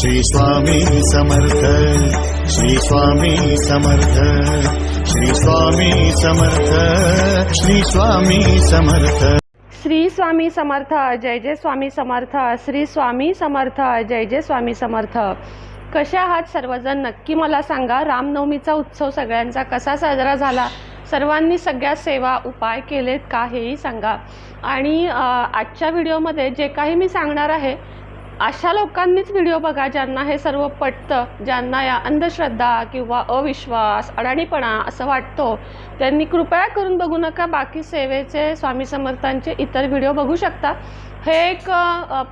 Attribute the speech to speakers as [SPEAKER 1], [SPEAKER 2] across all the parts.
[SPEAKER 1] श्री स्वामी समर्थ श्री स्वामी समर्थ श्री स्वामी समर्थ श्री स्वामी समर्थ।
[SPEAKER 2] श्री स्वामी समर्थ जय जय स्वामी समर्थ श्री स्वामी समर्थ जय जय स्वामी समर्थ. कसे आहात सर्वजण? नक्की मला सांगा रामनवमीचा उत्सव सगळ्यांचा कसा साजरा झाला? सर्वांनी सगळ्या सेवा उपाय केलेत का हेही सांगा. आणि आजच्या व्हिडिओमध्ये जे काही मी सांगणार आहे अशा लोकांनीच व्हिडिओ बघा ज्यांना हे सर्व पटतं ज्यांना या अंधश्रद्धा किंवा अविश्वास अडाणीपणा असं वाटतो त्यांनी कृपया करून बघू नका. बाकी सेवेचे स्वामी समर्थांचे इतर व्हिडिओ बघू शकता. हे एक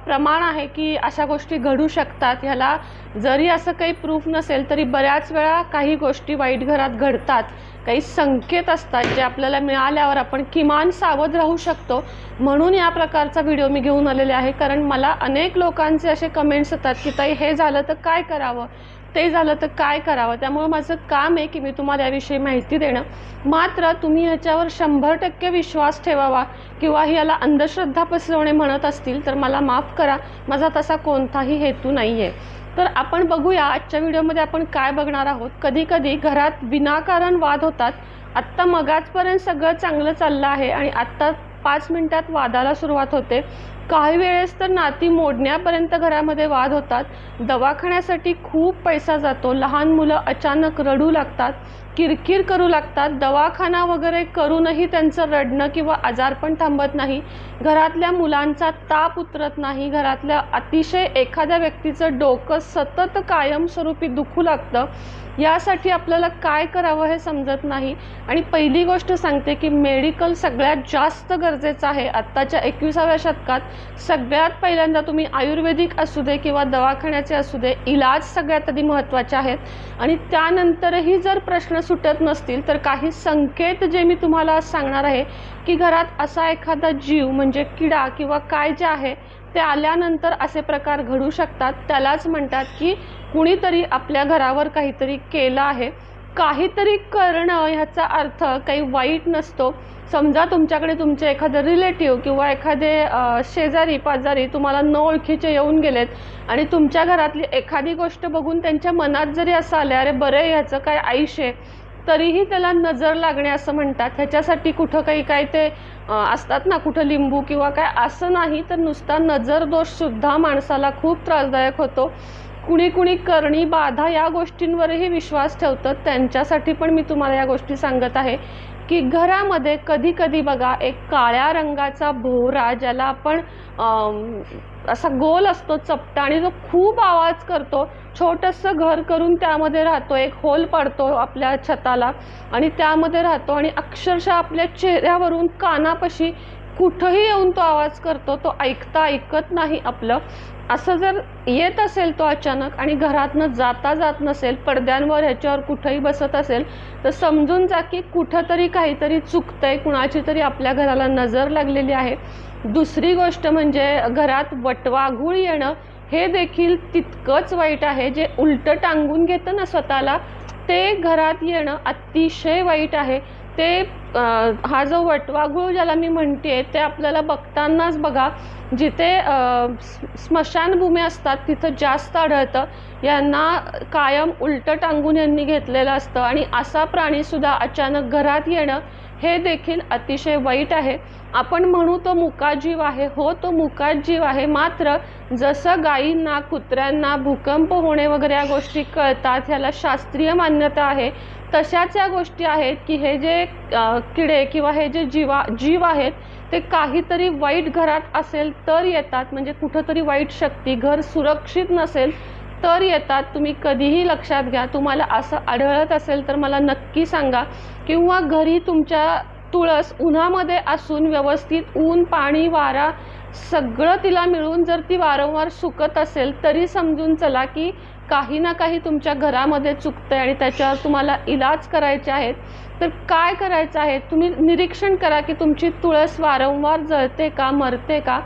[SPEAKER 2] प्रमाण आहे की अशा गोष्टी घडू शकतात. ह्याला जरी असं काही प्रूफ नसेल तरी बऱ्याच वेळा काही गोष्टी वाईट घरात घडतात. काही संकेत असतात जे आपल्याला मिळाल्यावर आपण किमान सावध राहू शकतो. म्हणून या प्रकारचा व्हिडिओ मी घेऊन आलेले आहे. कारण मला अनेक लोकांचे असे कमेंट्स येतात की ताई हे झालं तर काय करावं? ते झालं तर काय करावं? त्यामुळे माझं काम आहे की मी तुम्हाला याविषयी माहिती देणं. मात्र तुम्ही ह्याच्यावर शंभर टक्के विश्वास ठेवावा किंवा याला अंधश्रद्धा पसरवणे म्हणत असतील तर मला माफ करा. माझा तसा कोणताही हेतू नाही आहे तर आपण बघूया आजच्या व्हिडिओमध्ये आपण काय बघणार आहोत. कधी कधी घरात विनाकारण वाद होतात. आत्ता मगाचपर्यंत सगळं चांगलं चाललं आहे आणि आत्ता पाच मिनिटात वादाला सुरुवात होते. काही वेळेस तर नाती मोडण्यापर्यंत घरामध्ये वाद होतात. दवाखान्यासाठी खूप पैसा जातो. लहान मुलं अचानक रडू लागतात किरकिर करू लागतात. दवाखाना वगैरे करूनही त्यांचं रडणं किंवा आजारपण थांबत नाही. घरातल्या मुलांचा ताप उतरत नाही. घरातल्या अतिशय एखाद्या व्यक्तीचं डोकं सतत कायमस्वरूपी दुखू लागतं. यासाठी आपल्याला काय करावं हे समजत नाही. आणि पहिली गोष्ट सांगते की मेडिकल सगळ्यात जास्त गरजेचं आहे. आत्ताच्या एकविसाव्या शतकात सगळ्यात पहिल्यांदा तुम्ही आयुर्वेदिक असू दे किंवा दवाखान्याचे असू दे इलाज सगळ्यात आधी महत्त्वाचे आहेत. आणि त्यानंतरही जर प्रश्न सुटत नसतील तर काही संकेत जे मी तुम्हाला सांगणार आहे की घरात असा एखादा जीव म्हणजे किडा किंवा काय जे आहे ते आल्यानंतर असे प्रकार घडू शकतात. त्यालाच म्हणतात की कुणीतरी आपल्या घरावर काहीतरी केलं आहे. काहीतरी करणं ह्याचा अर्थ काही वाईट नसतो. समजा तुमच्याकडे तुमचे एखादं रिलेटिव्ह किंवा एखादे शेजारी पाजारी तुम्हाला न ओळखीचे येऊन गेलेत आणि तुमच्या घरातली एखादी गोष्ट बघून त्यांच्या मनात जरी असं आलं अरे बरं आहे ह्याचं काय आयुष्य आहे? तरीही त्याला नजर लागणे असं म्हणतात. ह्याच्यासाठी कुठं काही काय ते असतात ना कुठं लिंबू किंवा काय असं नाही. तर नुसता नजर दोषसुद्धा माणसाला खूप त्रासदायक होतो. कुणी कुणी करणी बाधा या गोष्टींवरही विश्वास ठेवतं त्यांच्यासाठी पण मी तुम्हाला या गोष्टी सांगत आहे की घरामध्ये कधी कधी बघा एक काळ्या रंगाचा भोवरा ज्याला आपण असा गोल असतो चपटा आणि जो खूप आवाज करतो. छोटंसं घर करून त्यामध्ये राहतो एक होल पडतो आपल्या छताला आणि त्यामध्ये राहतो आणि अक्षरशः आपल्या चेहऱ्यावरून कानापाशी कुठंही येऊन तो आवाज करतो तो ऐकता ऐकत नाही आपलं. असं जर येत असेल तो अचानक आणि घरातनं जाता जात नसेल पडद्यांवर ह्याच्यावर कुठंही बसत असेल तर समजून जा की कुठंतरी काहीतरी चुकतंय कुणाची तरी आपल्या घराला नजर लागलेली आहे. दुसरी गोष्ट म्हणजे घरात वटवाघूळ येणं हे देखील तितकंच वाईट आहे जे उलटं टांगून घेतं ना स्वतःला ते घरात येणं अतिशय वाईट आहे. ते हा जो वटवाघूळ ज्याला मी म्हणते ते आपल्याला बघतानाच बघा जिथे स्मशानभूमी असतात तिथं जास्त आढळतं. यांना कायम उलटं टांगून यांनी घेतलेलं असतं. आणि असा प्राणीसुद्धा अचानक घरात येणं हे देखील अतिशय वाईट आहे. आपण म्हणू तो मुकाजीव आहे हो तो मुकाजीव आहे मात्र जसं गायींना कुत्र्यांना भूकंप होणे वगैरे या गोष्टी कळतात ह्याला शास्त्रीय मान्यता आहे तशाच या गोष्टी आहेत की हे जे किडे किंवा हे जे जीवा जीव आहेत ते काहीतरी वाईट घरात असेल तर येतात. म्हणजे कुठंतरी वाईट शक्ती घर सुरक्षित नसेल तर येतात. तुम्ही कधीही लक्षात घ्या. तुम्हाला असं आढळत असेल तर मला नक्की सांगा. किंवा घरी तुमच्या तुळस उन्हामध्ये असून व्यवस्थित ऊन पाणी वारा सगळं तिला मिळून जर ती वारंवार सुकत असेल तरी समजून चला की काही ना काही तुमच्या घरामध्ये चुकतं आहे आणि त्याच्यावर तुम्हाला इलाज करायचे आहेत तर काय करायचं आहे? तुम्ही निरीक्षण करा की तुमची तुळस वारंवार जळते का मरते का?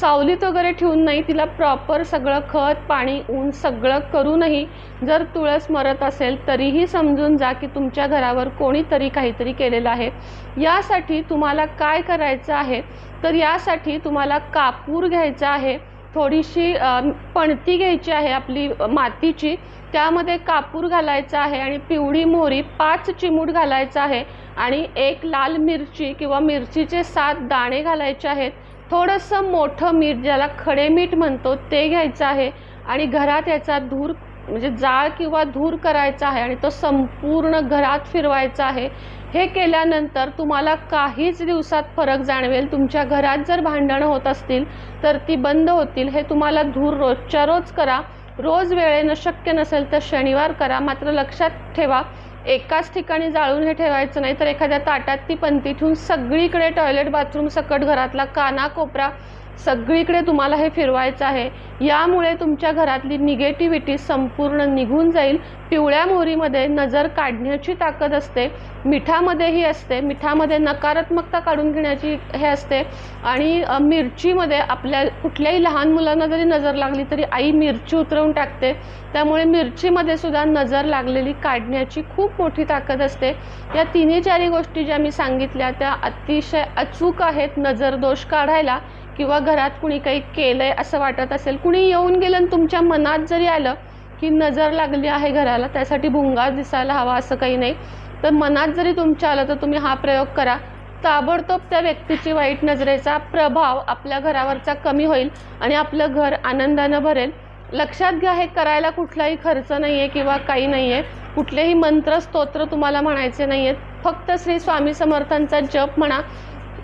[SPEAKER 2] सावलीत वगैरे ठेवून नाही तिला प्रॉपर सगळं खत पाणी ऊन सगळं करूनही जर तुळस मरत असेल तरीही समजून जा की तुमच्या घरावर कोणीतरी काहीतरी केलेलं आहे. यासाठी तुम्हाला काय करायचं आहे? तर यासाठी तुम्हाला कापूर घ्यायचा आहे. थोडीशी पणती घ्यायची आहे आपली मातीची. त्यामध्ये कापूर घालायचा आहे आणि पिवळी मोहरी पाच चिमूट घालायचा आहे आणि एक लाल मिरची किंवा मिरचीचे सात दाणे घालायचे आहेत. थोडंसं मोठं मीठ ज्याला खडे मीठ म्हणतो ते घ्यायचं आहे आणि घरात याचा धूर म्हणजे जाळ किंवा धूर करायचा आहे आणि तो संपूर्ण घरात फिरवायचा आहे हे केल्यानंतर तुम्हाला काहीच दिवसात फरक जाणवेल. तुमच्या घरात जर भांडणं होत असतील तर ती बंद होतील. हे तुम्हाला धूर रोजच्या रोज करा. रोज वेळेनं शक्य नसेल तर शनिवार करा. मात्र लक्षात ठेवा एकाच ठिकाणी जाळून हे ठेवायचं नाही तर एखाद्या ताटात ती पंती ठेवून सगळीकडे टॉयलेट बाथरूम सकट घरातला कानाकोपरा सगळीकडे तुम्हाला हे फिरवायचं आहे. यामुळे तुमच्या घरातली निगेटिव्हिटी संपूर्ण निघून जाईल. पिवळ्या मोहरीमध्ये नजर काढण्याची ताकद असते. मिठामध्येही असते. मिठामध्ये नकारात्मकता काढून घेण्याची हे असते. आणि मिरचीमध्ये आपल्या कुठल्याही लहान मुलांना जरी नजर लागली तरी आई मिरची उतरवून टाकते. त्यामुळे मिरचीमध्ये सुद्धा नजर लागलेली काढण्याची खूप मोठी ताकद असते. या तिन्ही चारी गोष्टी ज्या मी सांगितल्या त्या अतिशय अचूक आहेत. नजर दोष काढायला किंवा घरात कुणी काही केलं आहे असं वाटत असेल कुणी येऊन गेलं आणि तुमच्या मनात जरी आलं की नजर लागली आहे घराला त्यासाठी भुंगा दिसायला हवा असं काही नाही. तर मनात जरी तुमच्या आलं तर तुम्ही हा प्रयोग करा. ताबडतोब त्या व्यक्तीची वाईट नजरेचा प्रभाव आपल्या घरावरचा कमी होईल आणि आपलं घर आनंदानं भरेल. लक्षात घ्या हे करायला कुठलाही खर्च नाही आहे किंवा काही नाही आहे कुठलेही मंत्र स्तोत्र तुम्हाला म्हणायचे नाही आहेत फक्त श्री स्वामी समर्थांचा जप म्हणा.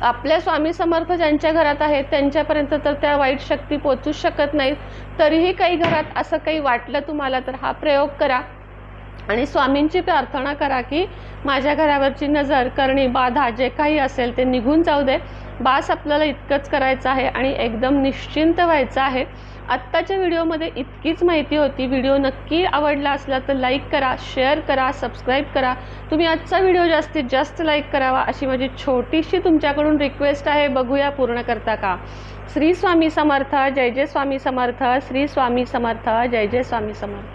[SPEAKER 2] आपल्या स्वामी समर्थ ज्यांच्या घरात आहेत त्यांच्यापर्यंत तर त्या वाईट शक्ती पोचूच शकत नाहीत. तरीही काही घरात असं काही वाटलं तुम्हाला तर हा प्रयोग करा. आणि स्वामींची प्रार्थना करा की माझ्या घरावरची नजर करणी बाधा जे काही असेल ते निघून जाऊ दे. बास आपल्याला इतकंच करायचं आहे आणि एकदम निश्चिंत व्हायचं आहे. आत्ताच्या व्हिडिओमध्ये इतकीच माहिती होती. व्हिडिओ नक्की आवडला असला तर लाईक करा शेअर करा सबस्क्राईब करा. तुम्ही आजचा व्हिडिओ जास्तीत जास्त लाईक करावा अशी माझी छोटीशी तुमच्याकडून रिक्वेस्ट आहे. बघूया पूर्ण करता का? श्री स्वामी समर्थ जय जय स्वामी समर्थ श्री स्वामी समर्थ जय जय स्वामी समर्थ.